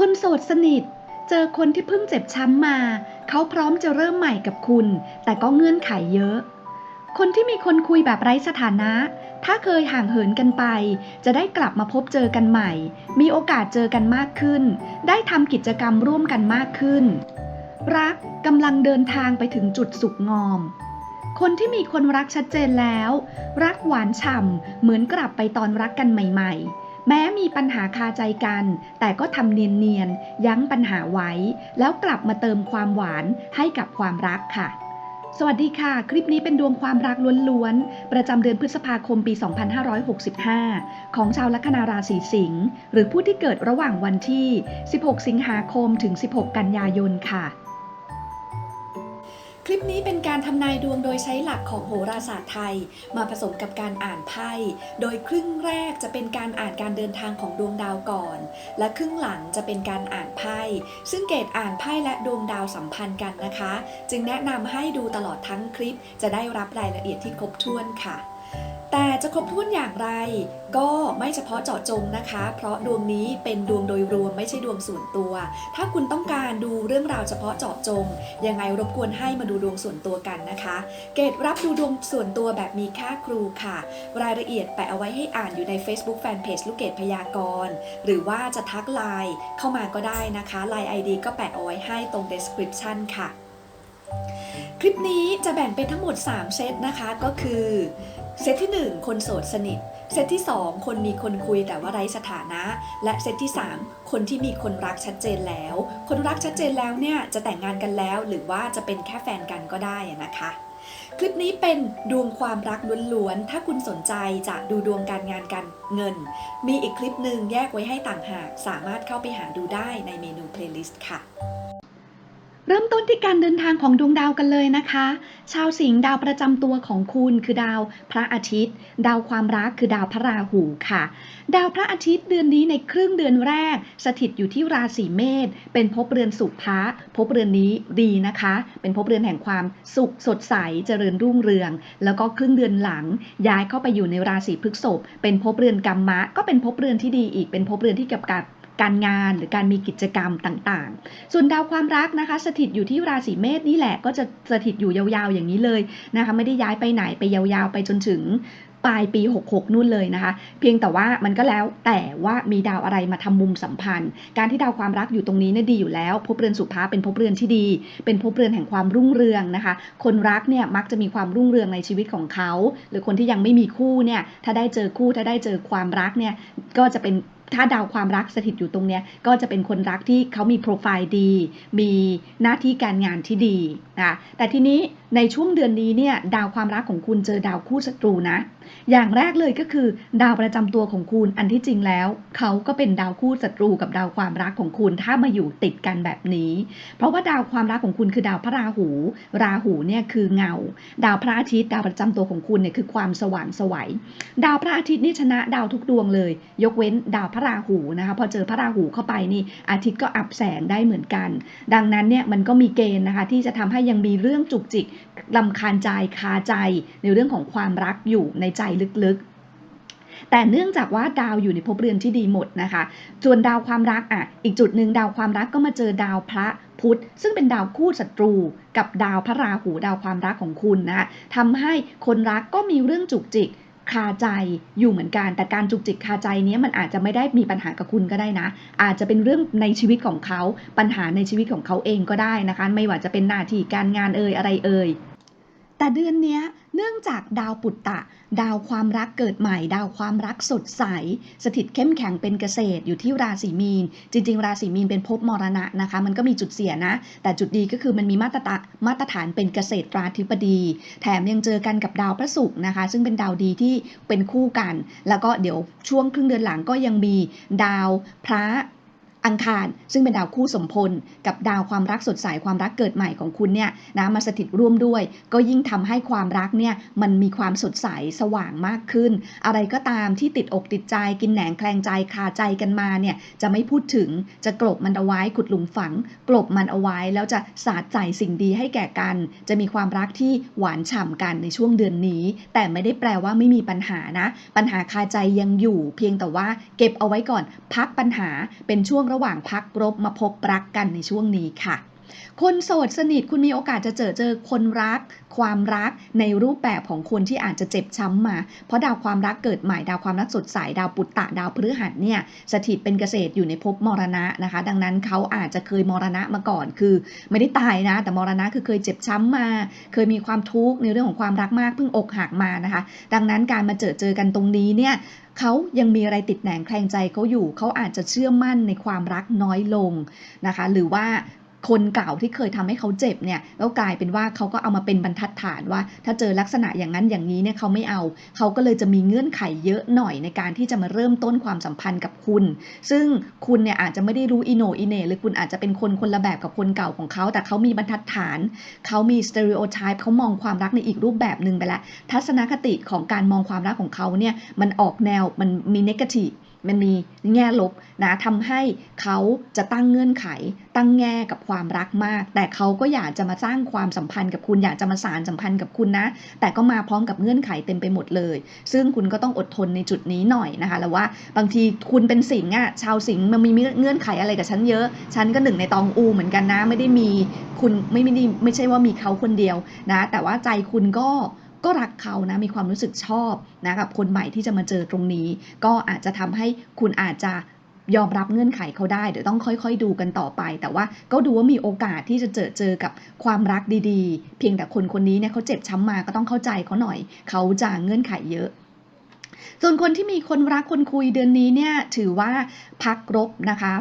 คนโสดสนิท เจอคนที่เพิ่งเจ็บช้ำมา เขาพร้อมจะเริ่มใหม่กับคุณ แต่ก็เงื่อนไขเยอะ คนที่มีคนคุยแบบไร้สถานะ ถ้าเคยห่างเหินกันไป จะได้กลับมาพบเจอกันใหม่ มีโอกาสเจอกันมากขึ้น ได้ทำกิจกรรมร่วมกันมากขึ้น รักกำลังเดินทางไปถึงจุดสุขงอมคนที่มีคนรักชัดเจนแล้ว รักหวานฉ่ำเหมือนกลับไปตอนรักกันใหม่ ๆ ม้มีปัญหาคาใจกัน แต่ก็ทำเนียนๆ ยั้งปัญหาไว้ แล้วกลับมาเติมความหวานให้กับความรักค่ะ สวัสดีค่ะ คลิปนี้เป็นดวงความรักล้วนๆ ประจำเดือนพฤษภาคมปี 2565 ของชาวลัคนาราศีสิงห์หรือผู้ที่เกิดระหว่างวันที่ 16 สิงหาคมถึง 16 กันยายนค่ะ คลิปนี้เป็นการทำนายดวงโดยใช้หลักของโหราศาสตร์ไทย มาผสมกับการอ่านไพ่ โดยครึ่งแรกจะเป็นการอ่านการเดินทางของดวงดาวก่อน และครึ่งหลังจะเป็นการอ่านไพ่ ซึ่งเกตอ่านไพ่และดวงดาวสัมพันธ์กันนะคะ จึงแนะนำให้ดูตลอดทั้งคลิป จะได้รับรายละเอียดที่ครบถ้วนค่ะ แต่จะครบถ้วนอย่างไร ก็ไม่เฉพาะเจาะจงนะคะ เพราะดวงนี้เป็นดวงโดยรวมไม่ใช่ดวงส่วนตัว ถ้าคุณต้องการดูเรื่องราวเฉพาะเจาะจง ยังไงรบกวนให้มาดูดวงส่วนตัวกันนะคะ เกตรับดูดวงส่วนตัวแบบมีค่าครูค่ะ รายละเอียดแปะเอาไว้ให้อ่านอยู่ใน Facebook Fanpage ลูกเกดพยากรณ์หรือว่าจะทักไลน์เข้ามาก็ได้นะคะไลน์ ID ก็แปะเอาไว้ให้ตรง description ค่ะ คลิปนี้จะแบ่งเป็นทั้งหมด 3 เซตนะคะก็คือ เซตที่ 1 คนโสดสนิท เซตที่ 2 คนมีคนคุยแต่ว่าไร้สถานะ และเซตที่ 3 คนที่มีคนรักชัดเจนแล้ว คนรักชัดเจนแล้วเนี่ยจะแต่งงานกันแล้ว หรือว่าจะเป็นแค่แฟนกันก็ได้นะคะคลิปนี้เป็นดวงความรักล้วนๆ ถ้าคุณสนใจจะดูดวงการงานการเงิน มีอีกคลิปหนึ่งแยกไว้ให้ต่างหาก สามารถเข้าไปหาดูได้ในเมนูเพลย์ลิสต์ค่ะ เริ่มต้นที่การเดินทางของดวงดาวกันเลยนะคะ ชาวสิงห์ดาวประจำตัวของคุณคือดาวพระอาทิตย์ ดาวความรักคือดาวพระราหูค่ะ ดาวพระอาทิตย์เดือนนี้ในครึ่งเดือนแรก สถิตอยู่ที่ราศีเมษเป็นภพเรือนสุขภะภพเรือนนี้ดีนะคะ เป็นภพเรือนแห่งความสุขสดใสเจริญรุ่งเรือง แล้วก็ครึ่งเดือนหลัง ย้ายเข้าไปอยู่ในราศีพฤษภเป็นภพเรือนกรรมะ ก็เป็นภพเรือนที่ดีอีกเป็นภพเรือนที่เกี่ยวกับ การงานหรือการมีกิจกรรมต่างๆ ส่วนดาวความรักนะคะ สถิตอยู่ที่ราศีเมษนี่แหละก็จะสถิตอยู่ยาวๆอย่างนี้เลยนะคะไม่ได้ย้ายไปไหนไปยาวๆ ไปจนถึงปลายปี 66 นู่นเลยนะคะ เพียงแต่ว่ามันก็แล้วแต่ว่ามีดาวอะไรมาทำมุมสัมพันธ์ การที่ดาวความรักอยู่ตรงนี้เนี่ยดีอยู่แล้วภพเรือนสุภาเป็นภพเรือนที่ดี เป็นภพเรือนแห่งความรุ่งเรืองนะคะ คนรักเนี่ยมักจะมีความรุ่งเรืองในชีวิตของเขา หรือคนที่ยังไม่มีคู่เนี่ย ถ้าได้เจอคู่ ถ้าได้เจอความรักเนี่ย ก็จะเป็น ถ้าดาวความรักสถิตอยู่ตรงเนี้ยก็จะเป็นคนรักที่เขามีโปรไฟล์ดี มีหน้าที่การงานที่ดีนะแต่ทีนี้ในช่วงเดือนนี้เนี่ยดาวความรักของคุณเจอดาวคู่ศัตรูนะ อย่างแรกเลยก็คือ ดาวประจำตัวของคุณอันที่จริงแล้ว เขาก็เป็นดาวคู่ศัตรูกับดาวความรักของคุณถ้ามาอยู่ติดกันแบบนี้ เพราะว่าดาวความรักของคุณคือดาวพระราหู ราหูเนี่ยคือเงา ดาวพระอาทิตย์ ดาวประจำตัวของคุณเนี่ยคือความสว่างสวัยดาวพระอาทิตย์นี่ชนะดาวทุกดวงเลย ยกเว้นดาวพระราหูนะคะพอเจอพระราหูเข้าไปนี่อาทิตย์ก็อับแสงได้เหมือนกัน ดังนั้นเนี่ยมันก็มีเกณฑ์นะคะที่จะทำให้ยังมีเรื่องจุกจิกลำคาญใจคาใจในเรื่องของความรักอยู่ในใจลึกๆ แต่เนื่องจากว่าดาวอยู่ในภพเรือนที่ดีหมดนะคะ ส่วนดาวความรักอะ อีกจุดหนึ่งดาวความรักก็มาเจอดาวพระพุธซึ่งเป็นดาวคู่ศัตรู กับดาวพระราหูดาวความรักของคุณนะคะทำให้คนรักก็มีเรื่องจุกจิก คาใจอยู่เหมือนกัน แต่การจุกจิกคาใจนี้มันอาจจะไม่ได้มีปัญหากับคุณก็ได้นะ อาจจะเป็นเรื่องในชีวิตของเขา ปัญหาในชีวิตของเขาเองก็ได้นะคะ ไม่ว่าจะเป็นหน้าที่การงานเอ่ยอะไรเอ่ย แต่เดือนนี้เนื่องจากดาวปุตตะ ดาวความรักเกิดใหม่ ดาวความรักสดใส สถิตเข้มแข็งเป็นเกษตรอยู่ที่ราศีมีน จริง ๆ ราศีมีนเป็นภพมรณะนะคะ มันก็มีจุดเสียนะ แต่จุดดีก็คือมันมีมาตรฐานมาตรฐานเป็นเกษตราธิบดี แถมยังเจอกันกับดาวพระศุกร์นะคะ ซึ่งเป็นดาวดีที่เป็นคู่กัน แล้วก็เดี๋ยวช่วงครึ่งเดือนหลังก็ยังมีดาวพระ อังคาร ซึ่งเป็นดาวคู่สมพล กับดาวความรักสดใสความรักเกิดใหม่ของคุณเนี่ยนะมาสถิตร่วมด้วย ก็ยิ่งทำให้ความรักเนี่ยมันมีความสดใสสว่างมากขึ้น อะไรก็ตามที่ติดอกติดใจกินแหนงแคลงใจคาใจกันมาเนี่ยจะไม่พูดถึงจะกลบมันเอาไว้ขุดหลุมฝัง กลบมันเอาไว้แล้วจะสาดใส่สิ่งดีให้แก่กัน จะมีความรักที่หวานฉ่ำกันในช่วงเดือนนี้ แต่ไม่ได้แปลว่าไม่มีปัญหานะ ปัญหาคาใจยังอยู่ เพียงแต่ว่าเก็บเอาไว้ก่อน พักปัญหาเป็นช่วงระระหว่างพักรบมาพบรักกันในช่วงนี้ค่ะ คนโสดสนิทคุณมีโอกาสจะเจอเจอคนรัก ความรักในรูปแบบของคนที่อาจจะเจ็บช้ำมา เพราะดาวความรักเกิดใหม่ดาวความรักสดใสดาวปุตตะดาวพฤหัสเนี่ยสถิตเป็นเกษตรอยู่ในภพมรณะนะคะ ดังนั้นเขาอาจจะเคยมรณะมาก่อน คือไม่ได้ตายนะ แต่มรณะคือเคยเจ็บช้ำมา เคยมีความทุกข์ในเรื่องของความรักมากเพิ่งอกหักมานะคะ ดังนั้นการมาเจอเจอกันตรงนี้เนี่ยเขายังมีอะไรติดแหนงแคลงใจเขาอยู่ เขาอาจจะเชื่อมั่นในความรักน้อยลงนะคะ หรือว่า คนเก่าที่เคยทำให้เขาเจ็บเนี่ยแล้วกลายเป็นว่าเขาก็เอามาเป็นบรรทัดฐานว่า ถ้าเจอลักษณะอย่างนั้นอย่างนี้เนี่ยเขาไม่เอา เขาก็เลยจะมีเงื่อนไขเยอะหน่อยในการที่จะมาเริ่มต้นความสัมพันธ์กับคุณ ซึ่งคุณเนี่ยอาจจะไม่ได้รู้อิโนอิเน่หรือคุณอาจจะเป็นคนคนละแบบกับคนเก่าของเขา แต่เขามีบรรทัดฐาน เขามีสเตอริโอไทป์เขามองความรักในอีกรูปแบบหนึ่งไปแล้วทัศนคติของการมองความรักของเขาเนี่ยมันออกแนวมันมีนกาทีฟ มันมีแง่ลบนะทำให้เขาจะตั้งเงื่อนไข ตั้งแง่กับความรักมาก แต่เขาก็อยากจะมาสร้างความสัมพันธ์กับคุณอยากจะมาสานสัมพันธ์กับคุณนะ แต่ก็มาพร้อมกับเงื่อนไขเต็มไปหมดเลย ซึ่งคุณก็ต้องอดทนในจุดนี้หน่อยนะคะแล้วว่าบางทีคุณเป็นสิงห์อะชาวสิงห์มันมีเงื่อนไขอะไรกับฉันเยอะ ฉันก็หนึ่งในตองอูเหมือนกันนะ ไม่ได้มีคุณไม่ไม่ได้ไม่ใช่ว่ามีเขาคนเดียวนะ แต่ว่าใจคุณก็ ก็รักเขานะมีความรู้สึกชอบนะกับคนใหม่ที่จะมาเจอตรงนี้ ก็อาจจะทำให้คุณอาจจะยอมรับเงื่อนไขเขาได้เดี๋ยวต้องค่อยๆ ดูกันต่อไป แต่ว่าก็ดูว่ามีโอกาสที่จะเจอเจอกับความรักดีๆ เพียงแต่คนคนนี้เนี่ยเขาเจ็บช้ำมาก็ต้องเข้าใจเขาหน่อย เขาจะเงื่อนไขเยอะส่วนคนที่มีคนรักคนคุยเดือนนี้เนี่ยถือว่าพักรบนะคะ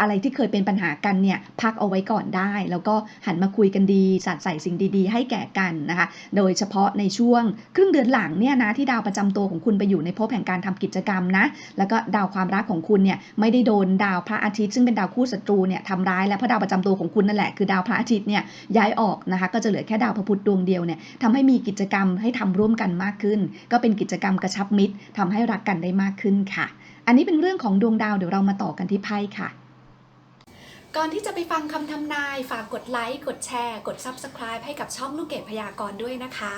อะไรที่เคยเป็นปัญหากันเนี่ยพักเอาไว้ก่อนได้ แล้วก็หันมาคุยกันดีสัดใส่สิ่งดีๆ ให้แก่กันนะคะ โดยเฉพาะในช่วงครึ่งเดือนหลังเนี่ยนะที่ดาวประจำตัวของคุณไปอยู่ในภพแห่งการทำกิจกรรมนะ แล้วก็ดาวความรักของคุณเนี่ยไม่ได้โดนดาวพระอาทิตย์ซึ่งเป็นดาวคู่ศัตรูเนี่ยทำร้ายแล้วเพราะดาวประจำตัวของคุณนั่นแหละคือดาวพระอาทิตย์เนี่ยย้ายออกนะคะก็จะเหลือแค่ดาวพระพุธดวงเดียวเนี่ยทำให้มีกิจกรรมให้ทำร่วมกันมากขึ้น ก็เป็นกิจกรรมกระชับมิตรทำให้รักกันได้มากขึ้นค่ะ อันนี้เป็นเรื่องของดวงดาวเดี๋ยวเรามาต่อกันที่ไพ่ค่ะ ก่อนที่จะไปฟังคำทำนายฝากกดไลค์ กดแชร์ กด Subscribe ให้กับช่องลูกเกดพยากรณ์ด้วยนะคะ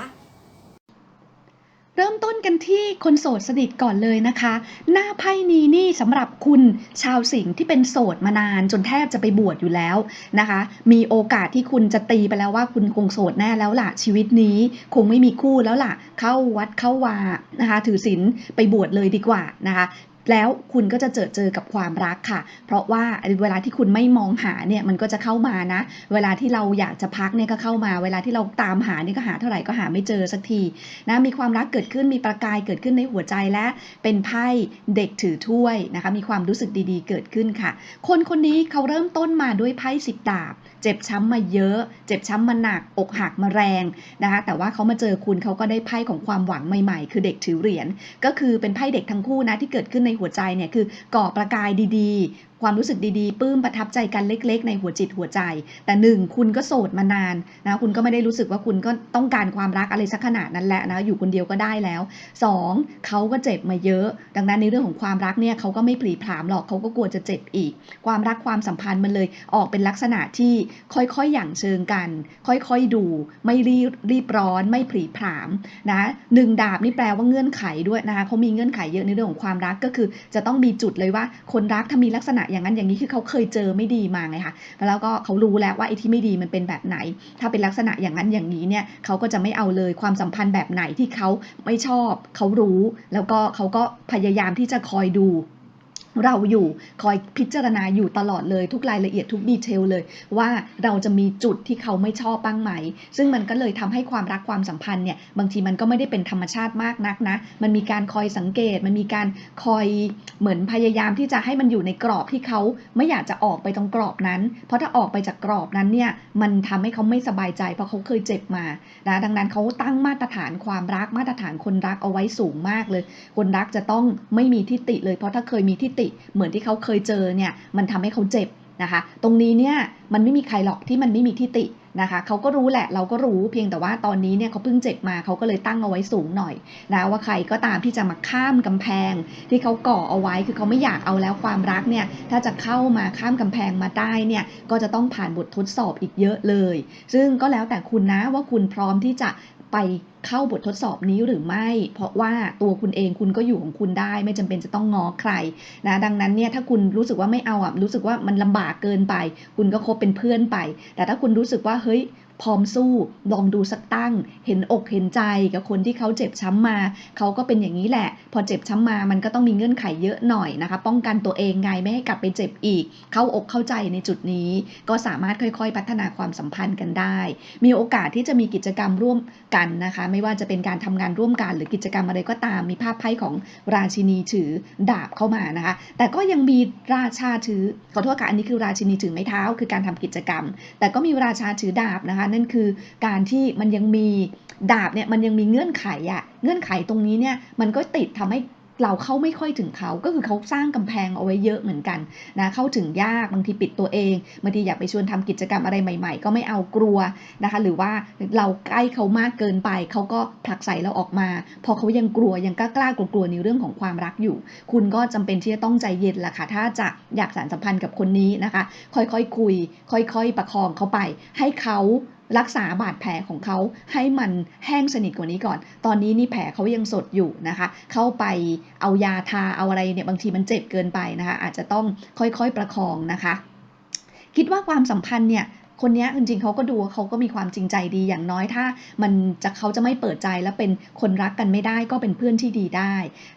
เริ่มต้นกันที่คนโสดสนิทก่อนเลยนะคะ หน้าไพ่นี้นี่สำหรับคุณชาวสิงห์ที่เป็นโสดมานานจนแทบจะไปบวชอยู่แล้วนะคะ มีโอกาสที่คุณจะตีไปแล้วว่าคุณคงโสดแน่แล้วล่ะชีวิตนี้ คงไม่มีคู่แล้วล่ะเข้าวัดเข้าวานะคะ ถือศีลไปบวชเลยดีกว่านะคะ แล้วคุณก็จะเจอเจอกับความรักค่ะ เพราะว่าเวลาที่คุณไม่มองหาเนี่ยมันก็จะเข้ามานะ เวลาที่เราอยากจะพักเนี่ยก็เข้ามา เวลาที่เราตามหาเนี่ยก็หาเท่าไหร่ก็หาไม่เจอสักทีนะมีความรักเกิดขึ้นมีประกายเกิดขึ้นในหัวใจและเป็นไพ่เด็กถือถ้วยนะคะมีความรู้สึกดีๆ เกิดขึ้นค่ะ คนคนนี้เขาเริ่มต้นมาด้วยไพ่สิบดาบ เจ็บช้ำมาเยอะ เจ็บช้ำมาหนัก อกหักมาแรงนะคะแต่ว่าเขามาเจอคุณเขาก็ได้ไพ่ของความหวังใหม่ๆ คือเด็กถือเหรียญก็คือเป็นไพ่เด็กทั้งคู่นะที่เกิดขึ้นในหัวใจเนี่ยคือก่อประกายดีๆ ความรู้สึกดีๆปลื้มประทับใจกันเล็ก ๆ ในหัวจิตหัวใจ แต่หนึ่งคุณก็โสดมานานนะคุณก็ไม่ได้รู้สึกว่าคุณก็ต้องการความรักอะไรสักขนาดนั้นแหละนะอยู่คนเดียวก็ได้แล้วสองเขาก็เจ็บมาเยอะ ดังนั้นในเรื่องของความรักเนี่ยเขาก็ไม่ผลีผลามหรอกเขาก็กลัวจะเจ็บอีก ความรักความสัมพันธ์มันเลยออกเป็นลักษณะที่ค่อยๆอย่างเชิงกัน ค่อยๆดู ไม่รีบรีบร้อนไม่ผลีผลามนะหนึ่งดาบนี่แปลว่าเงื่อนไขด้วยนะคะเขามีเงื่อนไขเยอะในเรื่องของความรักก็คือจะต้องมีจุดเลยว่าคนรักถ้ามีลักษณะอย่างนั้นอย่างนี้คือเขาเคยเจอไม่ดีมาไงคะแล้วก็เขารู้แล้วว่าไอ้ที่ไม่ดีมันเป็นแบบไหน ถ้าเป็นลักษณะอย่างนั้นอย่างนี้เนี่ยเขาก็จะไม่เอาเลยความสัมพันธ์แบบไหนที่เขาไม่ชอบ เขารู้ แล้วก็เขาก็พยายามที่จะคอยดู เราอยู่คอยพิจารณาอยู่ตลอดเลยทุกรายละเอียดทุกดีเทลเลย ว่าเราจะมีจุดที่เขาไม่ชอบบ้างไหม ซึ่งมันก็เลยทำให้ความรักความสัมพันธ์เนี่ยบางทีมันก็ไม่ได้เป็นธรรมชาติมากนักนะมันมีการคอยสังเกต มันมีการคอยเหมือนพยายามที่จะให้มันอยู่ในกรอบที่เขาไม่อยากจะออกไปตรงกรอบนั้น เพราะถ้าออกไปจากกรอบนั้นเนี่ยมันทำให้เขาไม่สบายใจเพราะเขาเคยเจ็บมานะดังนั้นเขาตั้งมาตรฐานความรักมาตรฐานคนรักเอาไว้สูงมากเลย คนรักจะต้องไม่มีทิฏฐิเลยเพราะถ้าเคยมีทิฏฐิเหมือนที่เขาเคยเจอเนี่ยมันทำให้เขาเจ็บนะคะ ตรงนี้เนี่ยมันไม่มีใครหรอกที่มันไม่มีทิฏฐินะคะเขาก็รู้แหละเราก็รู้เพียงแต่ว่าตอนนี้เนี่ยเขาเพิ่งเจ็บมาเขาก็เลยตั้งเอาไว้สูงหน่อยนะว่าใครก็ตามที่จะมาข้ามกำแพง ที่เขาก่อเอาไว้คือเขาไม่อยากเอาแล้วความรักเนี่ยถ้าจะเข้ามาข้ามกำแพงมาได้เนี่ยก็จะต้องผ่านบททดสอบอีกเยอะเลย ซึ่งก็แล้วแต่คุณนะว่าคุณพร้อมที่จะ ไปเข้าบททดสอบนี้หรือไม่ เพราะว่าตัวคุณเองคุณก็อยู่ของคุณได้ ไม่จำเป็นจะต้องง้อใครนะดังนั้นเนี่ยถ้าคุณรู้สึกว่าไม่เอาอะรู้สึกว่ามันลำบากเกินไป คุณก็คบเป็นเพื่อนไป แต่ถ้าคุณรู้สึกว่าเฮ้ย พร้อมสู้ลองดูสักตั้ง เห็นอกเห็นใจกับคนที่เขาเจ็บช้ำมา เขาก็เป็นอย่างนี้แหละ พอเจ็บช้ำมามันก็ต้องมีเงื่อนไขเยอะหน่อยนะคะ ป้องกันตัวเองไงไม่ให้กลับไปเจ็บอีก เข้าอกเข้าใจในจุดนี้ ก็สามารถค่อยๆ พัฒนาความสัมพันธ์กันได้ มีโอกาสที่จะมีกิจกรรมร่วมกันนะคะ ไม่ว่าจะเป็นการทำงานร่วมกัน หรือกิจกรรมอะไรก็ตามมีภาพไพ่ของราชินีถือดาบเข้ามานะคะ แต่ก็ยังมีราชาถือขอโทษค่ะอันนี้คือราชินีถือไม้เท้า คือการทำกิจกรรม แต่ก็มีราชาถือดาบนะคะนั่นคือการที่มันยังมีดาบเนี่ยมันยังมีเงื่อนไขอะเงื่อนไขตรงนี้เนี่ยมันก็ติดทำให้เราเข้าไม่ค่อยถึงเขา ก็คือเขาสร้างกำแพงเอาไว้เยอะเหมือนกันนะ เข้าถึงยาก บางทีปิดตัวเอง บางทีอยากไปชวนทำกิจกรรมอะไรใหม่ๆ ก็ไม่เอากลัวนะคะ หรือว่าเราใกล้เขามากเกินไป เขาก็ผลักใส่เราออกมา พอเขายังกลัว ยังกล้ากล้ากลัวๆในเรื่องของความรักอยู่ คุณก็จำเป็นที่จะต้องใจเย็นล่ะค่ะ ถ้าจะอยากสานสัมพันธ์กับคนนี้นะคะ ค่อยๆคุย ค่อย ๆ ประคองเขาไป ให้เขา รักษาบาดแผลของเขาให้มันแห้งสนิทกว่านี้ก่อน ตอนนี้นี่แผลเขายังสดอยู่นะคะ เข้าไปเอายาทาเอาอะไรเนี่ยบางทีมันเจ็บเกินไปนะคะ อาจจะต้องค่อยๆประคองนะคะ คิดว่าความสัมพันธ์เนี่ย คนนี้จริงๆเขาก็ดูเขาก็มีความจริงใจดีอย่างน้อยถ้า มันจะเขาจะไม่เปิดใจแล้วเป็นคนรักกันไม่ได้ก็เป็นเพื่อนที่ดีได้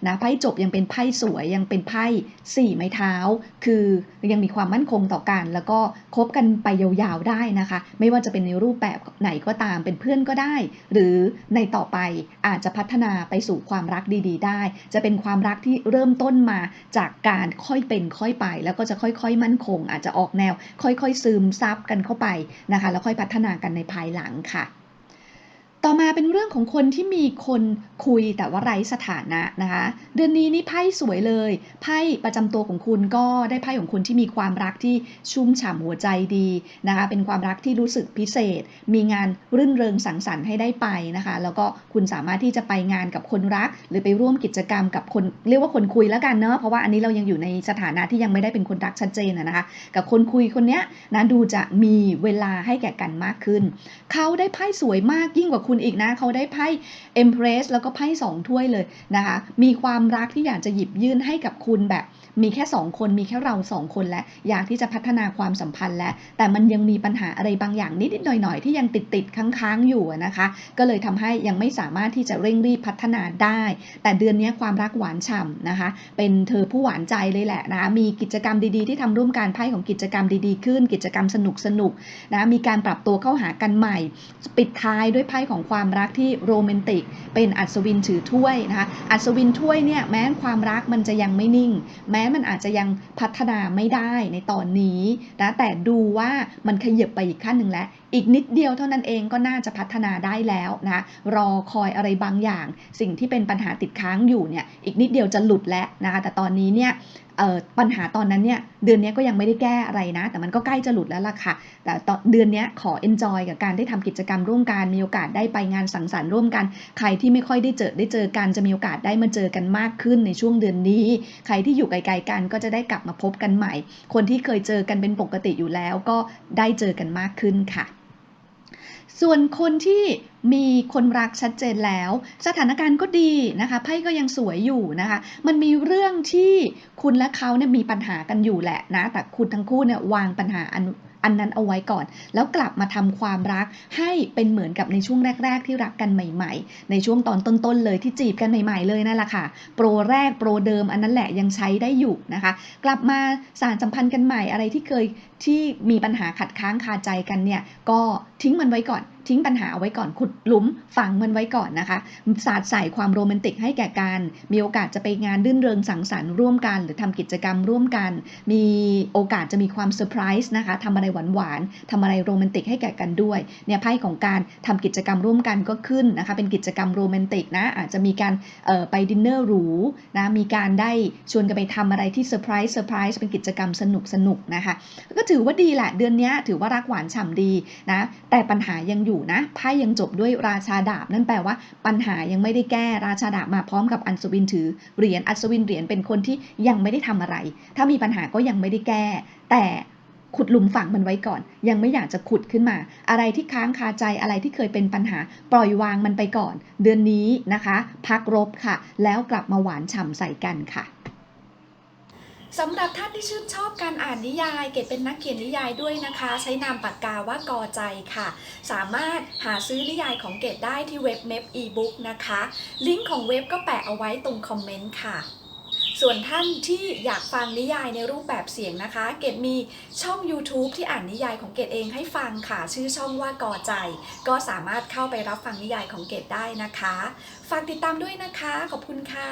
นะไพ่จบยังเป็นไพ่สวยยังเป็นไพ่สี่ไม้เท้า คือยังมีความมั่นคงต่อกัน แล้วก็คบกันไปยาวๆได้นะคะ ไม่ว่าจะเป็นในรูปแบบไหนก็ตามเป็นเพื่อนก็ได้ หรือในต่อไปอาจจะพัฒนาไปสู่ความรักดี ๆ ได้ จะเป็นความรักที่เริ่มต้นมาจากการค่อยเป็นค่อยไป แล้วก็จะค่อยๆ มั่นคง อาจจะออกแนว ค่อยๆ ซึมซับกันเข้าไปนะคะแล้วค่อยพัฒนากันในภายหลังค่ะ ต่อมาเป็นเรื่องของคนที่มีคนคุยแต่ว่าไร้สถานะนะคะ เดือนนี้นี่ไพ่สวยเลยไพ่ประจำตัวของคุณก็ได้ไพ่ของคุณที่มีความรักที่ชุ่มฉ่ำหัวใจดีนะคะ เป็นความรักที่รู้สึกพิเศษ มีงานรื่นเริงสังสรรค์ให้ได้ไปนะคะ แล้วก็คุณสามารถที่จะไปงานกับคนรัก หรือไปร่วมกิจกรรมกับคนเรียกว่าคนคุยแล้วกันเนอะเพราะว่าอันนี้เรายังอยู่ในสถานะที่ยังไม่ได้เป็นคนรักชัดเจนนะคะ กับคนคุยคนเนี้ยนะดูจะมีเวลาให้แก่กันมากขึ้น เขาได้ไพ่สวยมากยิ่งกว่าคุณอีกนะเขาได้ไพ่เอ็มเพรสแล้วก็ไพ่สองถ้วยเลยนะคะ มีความรักที่อยากจะหยิบยื่นให้กับคุณแบบ มีแค่สองคนมีแค่เราสองคนและอยากที่จะพัฒนาความสัมพันธ์และ แต่มันยังมีปัญหาอะไรบางอย่างนิดๆหน่อยๆ ที่ยังติดติดค้างๆอยู่นะคะ ก็เลยทำให้ยังไม่สามารถที่จะเร่งรีบพัฒนาได้ แต่เดือนนี้ความรักหวานฉ่ำนะคะ เป็นเธอผู้หวานใจเลยแหละนะคะมีกิจกรรมดีๆ ที่ทำร่วมกันไพ่ของกิจกรรมดีๆ ขึ้น กิจกรรมสนุกๆนะมีการปรับตัวเข้าหากันใหม่ ปิดท้ายด้วยไพ่ของความรักที่โรแมนติก เป็นอัศวินถือถ้วยนะคะอัศวินถ้วยเนี่ยแม้ความรักมันจะยังไม่นิ่ง แม้มันอาจจะยังพัฒนาไม่ได้ในตอนนี้นะแต่ดูว่ามันขยับไปอีกขั้นหนึ่งแล้ว อีกนิดเดียวเท่านั้นเองก็น่าจะพัฒนาได้แล้วนะรอคอยอะไรบางอย่าง สิ่งที่เป็นปัญหาติดค้างอยู่เนี่ยอีกนิดเดียวจะหลุดแล้วนะคะแต่ตอนนี้เนี่ย ปัญหาตอนนั้นเนี่ยเดือนนี้ก็ยังไม่ได้แก้อะไรนะ แต่มันก็ใกล้จะหลุดแล้วล่ะค่ะ แต่เดือนนี้ขอ enjoy กับการได้ทำกิจกรรมร่วมกัน มีโอกาสได้ไปงานสังสรรค์ร่วมกัน ใครที่ไม่ค่อยได้เจอได้เจอกันจะมีโอกาสได้มาเจอกันมากขึ้นในช่วงเดือนนี้ ใครที่อยู่ไกลๆกันก็จะได้กลับมาพบกันใหม่ คนที่เคยเจอกันเป็นปกติอยู่แล้วก็ได้เจอกันมากขึ้นค่ะ ส่วนคนที่มีคนรักชัดเจนแล้ว สถานการณ์ก็ดีนะคะไพ่ก็ยังสวยอยู่นะคะ มันมีเรื่องที่คุณและเขาเนี่ยมีปัญหากันอยู่แหละนะแต่คุณทั้งคู่เนี่ยวางปัญหา อันนั้นเอาไว้ก่อน แล้วกลับมาทำความรักให้เป็นเหมือนกับในช่วงแรก ๆ ที่รักกันใหม่ ๆ ในช่วงตอนต้นๆเลยที่จีบกันใหม่ ๆ เลยนั่นแหละค่ะ โปรแรกโปรเดิมอันนั้นแหละยังใช้ได้อยู่นะคะ กลับมาสารสัมพันธ์กันใหม่อะไรที่เคยที่มีปัญหาขัดค้างคาใจกันเนี่ยก็ทิ้งมันไว้ก่อนทิ้งปัญหาเอาไว้ก่อนขุดหลุมฝังมันไว้ก่อนนะคะศาสาดใส่ความโรแมนติกให้แก่กันมีโอกาสจะไปงานรื่นเริงสังสรรค์ร่วมกัน หรือทำกิจกรรมร่วมกัน มีโอกาสจะมีความเซอร์ไพรส์นะคะทำอะไรหวานๆทำอะไรโรแมนติกให้แก่กันด้วยเนี่ยไพ่ของการทำกิจกรรมร่วมกันก็ขึ้นนะคะเป็นกิจกรรมโรแมนติกนะอาจจะมีการไปดินเนอร์หรูนะมีการได้ชวนกันไปทำอะไรที่เซอร์ไพรส์เซอร์ไพรส์เป็นกิจกรรมสนุกสนุกนะคะก็ถือว่าดีแหละเดือนนี้ถือว่ารักหวานฉ่ำดีนะแต่ปัญหายังอยู่นะไพ่ยังจบด้วยราชาดาบนั่นแปลว่าปัญหายังไม่ได้แก้ราชาดาบมาพร้อมกับอัศวินถือเหรียญอัศวินเหรียญเป็นคนที่ยังไม่ได้ทำอะไร ถ้ามีปัญหาก็ยังไม่ได้แก้ แต่ ขุดหลุมฝังมันไว้ก่อน ยังไม่อยากจะขุดขึ้นมา อะไรที่ค้างคาใจอะไรที่เคยเป็นปัญหา ปล่อยวางมันไปก่อน เดือนนี้นะคะ พักรบค่ะ แล้วกลับมาหวานฉ่ำใส่กันค่ะสำหรับท่านที่ชื่นชอบการอ่านนิยาย เกดเป็นนักเขียนนิยายด้วยนะคะ ใช้นามปากกาว่ากอใจค่ะ สามารถหาซื้อนิยายของเกดได้ที่เว็บเม p อีบุ๊กนะคะ ลิงก์ของเว็บก็แปะเอาไว้ตรงคอมเมนต์ค่ะ ส่วนท่านที่อยากฟังนิยายในรูปแบบเสียงนะคะ เกดมีช่อง YouTube ที่อ่านนิยายของเกดเองให้ฟังค่ะ ชื่อช่องว่ากอใจ ก็สามารถเข้าไปรับฟังนิยายของเกดได้นะคะ ฝากติดตามด้วยนะคะ ขอบคุณค่ะ